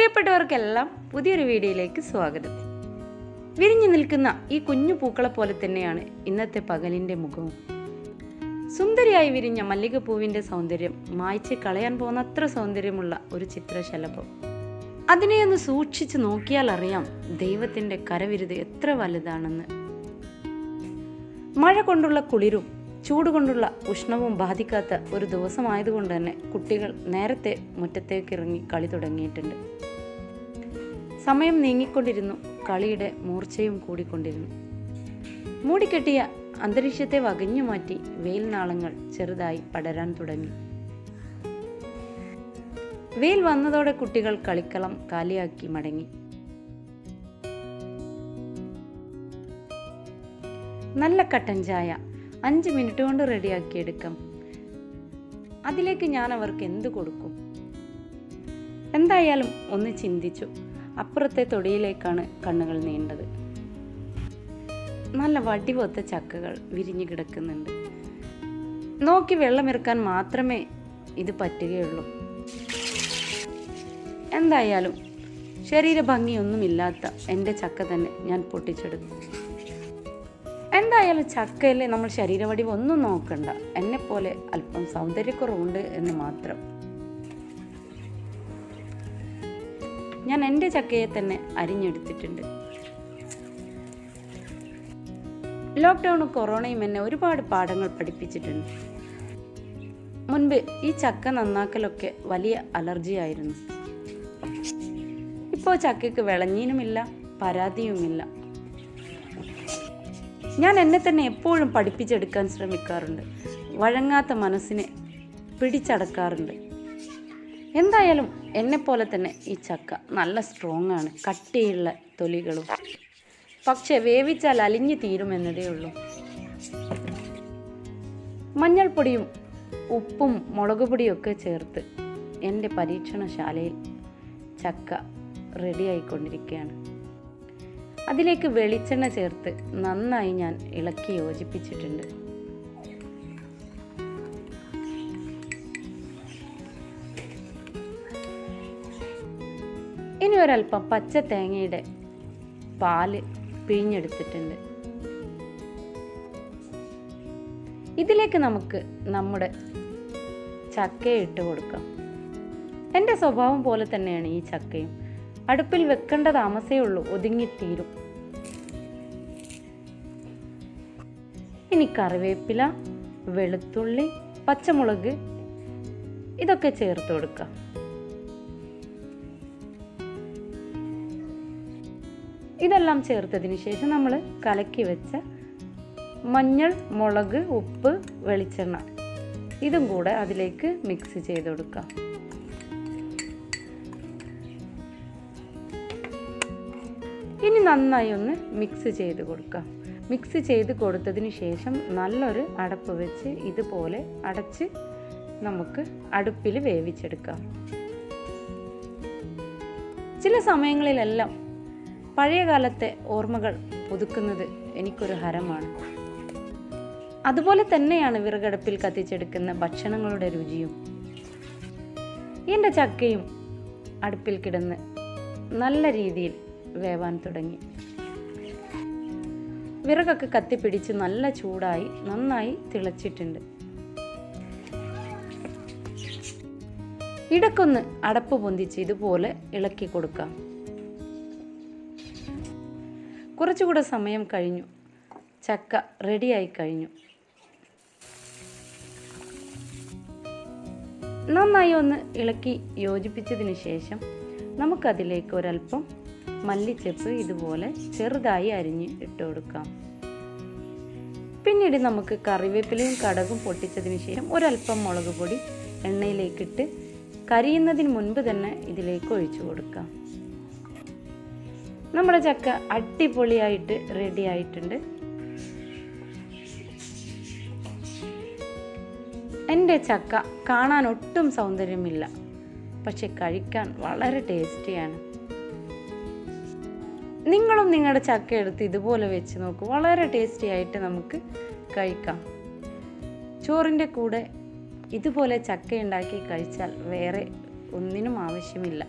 പ്രിയപ്പെട്ടവർക്കെല്ലാം പുതിയൊരു വീഡിയോയിലേക്ക് സ്വാഗതം. വിരിഞ്ഞു നിൽക്കുന്ന ഈ കുഞ്ഞു പൂക്കളെ പോലെ തന്നെയാണ് ഇന്നത്തെ പകലിന്റെ മുഖവും. സുന്ദരിയായി വിരിഞ്ഞ മല്ലികപ്പൂവിന്റെ സൗന്ദര്യം മായ്ച്ച് കളയാൻ പോകുന്നത്ര സൗന്ദര്യമുള്ള ഒരു ചിത്രശലഭം. അതിനെ ഒന്ന് സൂക്ഷിച്ചു നോക്കിയാൽ അറിയാം ദൈവത്തിന്റെ കരവിരുത് എത്ര വലുതാണെന്ന്. മഴ കൊണ്ടുള്ള കുളിരും ചൂട് കൊണ്ടുള്ള ഉഷ്ണവും ബാധിക്കാത്ത ഒരു ദിവസമായതുകൊണ്ട് തന്നെ കുട്ടികൾ നേരത്തെ മുറ്റത്തേക്ക് ഇറങ്ങി കളി തുടങ്ങിയിട്ടുണ്ട്. സമയം നീങ്ങിക്കൊണ്ടിരുന്നു. കളിയുടെ മൂർച്ചയും കൂടിക്കൊണ്ടിരുന്നു. മൂടിക്കെട്ടിയ അന്തരീക്ഷത്തെ വകഞ്ഞു മാറ്റി വെയിൽ നാളങ്ങൾ ചെറുതായി പടരാൻ തുടങ്ങി. വെയിൽ വന്നതോടെ കുട്ടികൾ കളിക്കളം കാലിയാക്കി മടങ്ങി. നല്ല കട്ടൻ ചായ അഞ്ച് മിനിറ്റ് കൊണ്ട് റെഡിയാക്കി എടുക്കാം. അതിലേക്ക് ഞാൻ അവർക്ക് എന്ത് കൊടുക്കും? എന്തായാലും ഒന്ന് ചിന്തിച്ചു. അപ്പുറത്തെ തൊടിയിലേക്കാണ് കണ്ണുകൾ നീണ്ടത്. നല്ല വടിപൊത്ത ചക്കകൾ വിരിഞ്ഞു കിടക്കുന്നുണ്ട്. നോക്കി വെള്ളമിറക്കാൻ മാത്രമേ ഇത് പറ്റുകയുള്ളൂ. എന്തായാലും ശരീരഭംഗിയൊന്നുമില്ലാത്ത എന്റെ ചക്ക തന്നെ ഞാൻ പൊട്ടിച്ചെടുത്തു. എന്തായാലും ചക്കയിലെ നമ്മൾ ശരീരവടിവ് ഒന്നും നോക്കണ്ട. എന്നെപ്പോലെ അല്പം സൗന്ദര്യക്കുറവുണ്ട് എന്ന് മാത്രം. ഞാൻ എന്റെ ചക്കയെ തന്നെ അരിഞ്ഞെടുത്തിട്ടുണ്ട്. ലോക്ക്ഡൗണും കൊറോണയും എന്നെ ഒരുപാട് പാഠങ്ങൾ പഠിപ്പിച്ചിട്ടുണ്ട്. മുൻപ് ഈ ചക്ക നന്നാക്കലൊക്കെ വലിയ അലർജി ആയിരുന്നു. ഇപ്പോൾ ചക്കയ്ക്ക് വിളഞ്ഞീനുമില്ല പരാതിയുമില്ല. ഞാൻ എന്നെ തന്നെ എപ്പോഴും പഠിപ്പിച്ചെടുക്കാൻ ശ്രമിക്കാറുണ്ട്. വഴങ്ങാത്ത മനസ്സിനെ പിടിച്ചടക്കാറുണ്ട്. എന്തായാലും എന്നെപ്പോലെ തന്നെ ഈ ചക്ക നല്ല സ്ട്രോങ് ആണ്. കട്ടിയുള്ള തൊലികളും. പക്ഷെ വേവിച്ചാൽ അലിഞ്ഞു തീരുമെന്നതേ ഉള്ളൂ. മഞ്ഞൾപ്പൊടിയും ഉപ്പും മുളക് പൊടിയൊക്കെ ചേർത്ത് എന്റെ പരീക്ഷണശാലയിൽ ചക്ക റെഡിയായിക്കൊണ്ടിരിക്കുകയാണ് അതിലേക്ക് വെളിച്ചെണ്ണ ചേർത്ത് നന്നായി ഞാൻ ഇളക്കി യോജിപ്പിച്ചിട്ടുണ്ട്. ഇനി ഒരല്പം പച്ച തേങ്ങയുടെ പാൽ പിഴിഞ്ഞെടുത്തിട്ടുണ്ട്. ഇതിലേക്ക് നമുക്ക് നമ്മുടെ ചക്കയെ ഇട്ട് കൊടുക്കാം. എന്റെ സ്വഭാവം പോലെ തന്നെയാണ് ഈ ചക്കയും. അടുപ്പിൽ വെക്കേണ്ട താമസേ ഉള്ളൂ ഒതുങ്ങിത്തീരും. ഇനി കറിവേപ്പില വെളുത്തുള്ളി പച്ചമുളക് ഇതൊക്കെ ചേർത്ത് കൊടുക്കാം. ഇതെല്ലാം ചേർത്തതിന് ശേഷം നമ്മൾ കലക്കി വെച്ച മഞ്ഞൾ മുളക് ഉപ്പ് വെളിച്ചെണ്ണ. ഇതും കൂടെ അതിലേക്ക് മിക്സ് ചെയ്ത് കൊടുക്കാം. ഇനി നന്നായി ഒന്ന് മിക്സ് ചെയ്ത് കൊടുക്കാം. മിക്സ് ചെയ്ത് കൊടുത്തതിന് ശേഷം നല്ലൊരു അടപ്പ് വെച്ച് ഇതുപോലെ അടച്ച് നമുക്ക് അടുപ്പിൽ വേവിച്ചെടുക്കാം. ചില സമയങ്ങളിലെല്ലാം പഴയ കാലത്തെ ഓർമ്മകൾ പുതുക്കുന്നത് എനിക്കൊരു ഹരമാണ്. അതുപോലെ തന്നെയാണ് വിറകടുപ്പിൽ കത്തിച്ചെടുക്കുന്ന ഭക്ഷണങ്ങളുടെ രുചിയും. എന്റെ ചക്കയും അടുപ്പിൽ കിടന്ന് നല്ല രീതിയിൽ വേവാൻ തുടങ്ങി. വിറകൊക്കെ കത്തിപ്പിടിച്ച് നല്ല ചൂടായി നന്നായി തിളച്ചിട്ടുണ്ട്. ഇടക്കൊന്ന് അടപ്പ് പൊന്തിച്ച് ഇതുപോലെ ഇളക്കി കൊടുക്കാം. കുറച്ചുകൂടെ സമയം കഴിഞ്ഞു. ചക്ക റെഡിയായി കഴിഞ്ഞു. നന്നായി ഒന്ന് ഇളക്കി യോജിപ്പിച്ചതിന് ശേഷം നമുക്കതിലേക്ക് ഒരല്പം മല്ലിച്ചെപ്പ് ഇതുപോലെ ചെറുതായി അരിഞ്ഞ് ഇട്ട് കൊടുക്കാം. പിന്നീട് നമുക്ക് കറിവേപ്പിലയും കടകും പൊട്ടിച്ചതിന് ശേഷം ഒരല്പം മുളക് പൊടി എണ്ണയിലേക്കിട്ട് കരിയുന്നതിന് മുൻപ് തന്നെ ഇതിലേക്ക് ഒഴിച്ചു കൊടുക്കാം. നമ്മുടെ ചക്ക അടിപൊളിയായിട്ട് റെഡി ആയിട്ടുണ്ട്. എന്റെ ചക്ക കാണാൻ ഒട്ടും സൗന്ദര്യമില്ല പക്ഷെ കഴിക്കാൻ വളരെ ടേസ്റ്റിയാണ്. നിങ്ങളും നിങ്ങളുടെ ചക്ക എടുത്ത് ഇതുപോലെ വെച്ച് നോക്കൂ വളരെ ടേസ്റ്റി ആയിട്ട് നമുക്ക് കഴിക്കാം. ചോറിന്റെ കൂടെ ഇതുപോലെ ചക്ക ഉണ്ടാക്കി കഴിച്ചാൽ വേറെ ഒന്നിനും ആവശ്യമില്ല.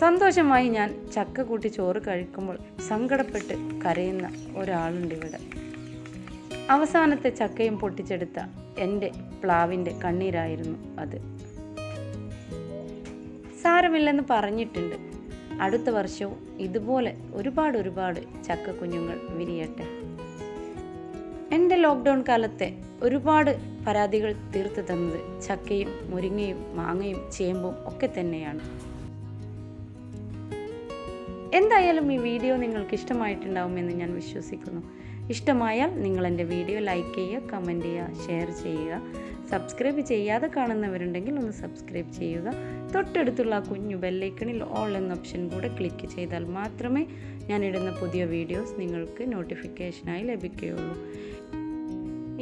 സന്തോഷമായി ഞാൻ ചക്ക കൂട്ടി ചോറ് കഴിക്കുമ്പോൾ സങ്കടപ്പെട്ട് കരയുന്ന ഒരാളുണ്ട് ഇവിടെ. അവസാനത്തെ ചക്കയും പൊട്ടിച്ചെടുത്ത എന്റെ പ്ലാവിന്റെ കണ്ണീരായിരുന്നു അത്. സാരമില്ലെന്ന് പറഞ്ഞിട്ടുണ്ട്. അടുത്ത വർഷവും ഇതുപോലെ ഒരുപാട് ഒരുപാട് ചക്ക കുഞ്ഞുങ്ങൾ വിരിയട്ടെ. എന്റെ ലോക്ക്ഡൗൺ കാലത്തെ ഒരുപാട് പരാതികൾ തീർത്തു തന്നത് ചക്കയും മുരിങ്ങയും മാങ്ങയും ചേമ്പും ഒക്കെ തന്നെയാണ്. എന്തായാലും ഈ വീഡിയോ നിങ്ങൾക്ക് ഇഷ്ടമായിട്ടുണ്ടാവുമെന്ന് ഞാൻ വിശ്വസിക്കുന്നു. ഇഷ്ടമായാൽ നിങ്ങൾ എന്റെ വീഡിയോ ലൈക്ക് ചെയ്യുക കമന്റ് ചെയ്യുക ഷെയർ ചെയ്യുക. സബ്സ്ക്രൈബ് ചെയ്യാതെ കാണുന്നവരുണ്ടെങ്കിൽ ഒന്ന് സബ്സ്ക്രൈബ് ചെയ്യുക. തൊട്ടടുത്തുള്ള ആ കുഞ്ഞു ബെല്ലൈക്കണിൽ ഓൾ എന്ന ഓപ്ഷൻ കൂടെ ക്ലിക്ക് ചെയ്താൽ മാത്രമേ ഞാൻ ഇടുന്ന പുതിയ വീഡിയോസ് നിങ്ങൾക്ക് നോട്ടിഫിക്കേഷനായി ലഭിക്കുകയുള്ളൂ.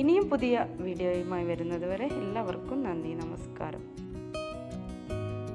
ഇനിയും പുതിയ വീഡിയോയുമായി വരുന്നതുവരെ എല്ലാവർക്കും നന്ദി നമസ്കാരം.